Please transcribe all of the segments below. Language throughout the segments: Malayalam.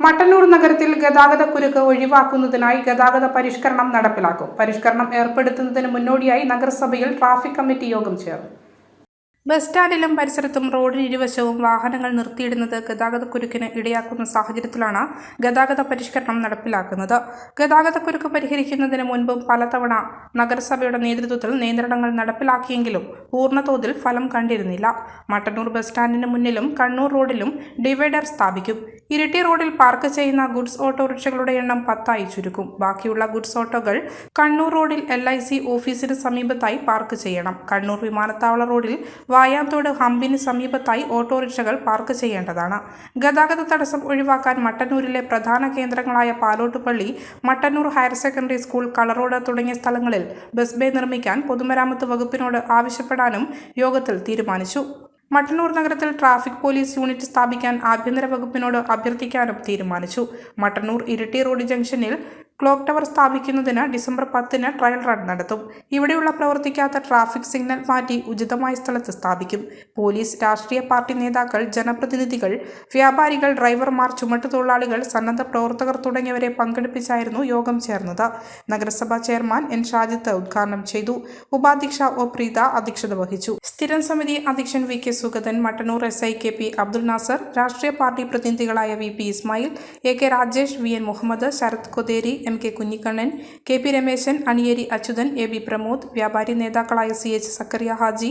മട്ടന്നൂർ നഗരത്തിൽ ഗതാഗത കുരുക്ക് ഒഴിവാക്കുന്നതിനായി ഗതാഗത പരിഷ്കരണം നടപ്പിലാക്കും. പരിഷ്കരണം ഏർപ്പെടുത്തുന്നതിന് മുന്നോടിയായി നഗരസഭയിൽ ട്രാഫിക് കമ്മിറ്റി യോഗം ചേർന്നു. ബസ് സ്റ്റാൻഡിലും പരിസരത്തും റോഡിന് ഇരുവശവും വാഹനങ്ങൾ നിർത്തിയിടുന്നത് ഗതാഗതക്കുരുക്കിന് ഇടയാക്കുന്ന സാഹചര്യത്തിലാണ് ഗതാഗത പരിഷ്കരണം നടപ്പിലാക്കുന്നത്. ഗതാഗതക്കുരുക്ക് പരിഹരിക്കുന്നതിന് മുൻപും പലതവണ നഗരസഭയുടെ നേതൃത്വത്തിൽ നിയന്ത്രണങ്ങൾ നടപ്പിലാക്കിയെങ്കിലും പൂർണതോതിൽ ഫലം കണ്ടിരുന്നില്ല. മട്ടന്നൂർ ബസ് സ്റ്റാൻഡിന് മുന്നിലും കണ്ണൂർ റോഡിലും ഡിവൈഡർ സ്ഥാപിക്കും. ഇരിട്ടി റോഡിൽ പാർക്ക് ചെയ്യുന്ന ഗുഡ്സ് ഓട്ടോറിക്ഷകളുടെ എണ്ണം പത്തായി ചുരുക്കും. ബാക്കിയുള്ള ഗുഡ്സ് ഓട്ടോകൾ കണ്ണൂർ റോഡിൽ എൽ ഐ സി ഓഫീസിന് സമീപത്തായി പാർക്ക് ചെയ്യണം. കണ്ണൂർ വിമാനത്താവള റോഡിൽ വായാത്തോട് ഹമ്പിന് സമീപത്തായി ഓട്ടോറിക്ഷകൾ പാർക്ക് ചെയ്യേണ്ടതാണ്. ഗതാഗത തടസ്സം ഒഴിവാക്കാൻ മട്ടന്നൂരിലെ പ്രധാന കേന്ദ്രങ്ങളായ Palottupalli Mattannur higher secondary school Kalarode തുടങ്ങിയ സ്ഥലങ്ങളിൽ ബസ് ബേ നിർമ്മിക്കാൻ പൊതുമരാമത്ത് വകുപ്പിനോട് ആവശ്യപ്പെടാനും യോഗത്തിൽ തീരുമാനിച്ചു. മട്ടന്നൂർ നഗരത്തിൽ ട്രാഫിക് പോലീസ് യൂണിറ്റ് സ്ഥാപിക്കാൻ ആഭ്യന്തര വകുപ്പിനോട് അഭ്യർത്ഥിക്കാനും തീരുമാനിച്ചു. മട്ടന്നൂർ ഇരിട്ടി റോഡ് ജംഗ്ഷനിൽ ക്ലോക്ക് ടവർ സ്ഥാപിക്കുന്നതിന് ഡിസംബർ പത്തിന് ട്രയൽ റൺ നടത്തും. ഇവിടെയുള്ള പ്രവർത്തിക്കാത്ത ട്രാഫിക് സിഗ്നൽ മാറ്റി ഉചിതമായ സ്ഥലത്ത് സ്ഥാപിക്കും. പോലീസ് രാഷ്ട്രീയ പാർട്ടി നേതാക്കൾ ജനപ്രതിനിധികൾ വ്യാപാരികൾ ഡ്രൈവർമാർ ചുമട്ടുതൊഴിലാളികൾ സന്നദ്ധ പ്രവർത്തകർ തുടങ്ങിയവരെ പങ്കെടുപ്പിച്ചായിരുന്നു യോഗം ചേർന്നത്. നഗരസഭാ ചെയർമാൻ എൻ ഷാജിത്ത് ഉദ്ഘാടനം ചെയ്തു. ഉപാധ്യക്ഷ ഒ പ്രീത അധ്യക്ഷത വഹിച്ചു. സ്ഥിരം സമിതി അധ്യക്ഷൻ V K Sugathan Mattannur S I K P Abdul Nasser രാഷ്ട്രീയ party പ്രതിനിധികളായ V P Ismail A K Rajesh V N Muhammad Sharath Kotheri M K Kunhikannan K P Rameshan Aniyeri Achuthan A B Pramod വ്യാപാരി നേതാക്കളായ C H Zakariya Haji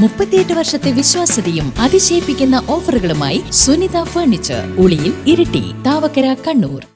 മുപ്പത്തിയെട്ട് വർഷത്തെ വിശ്വാസ്യതയും അതിശയിപ്പിക്കുന്ന ഓഫറുകളുമായി സുനിത ഫർണിച്ചർ ഉളിയിൽ ഇരിട്ടി താവക്കര കണ്ണൂർ.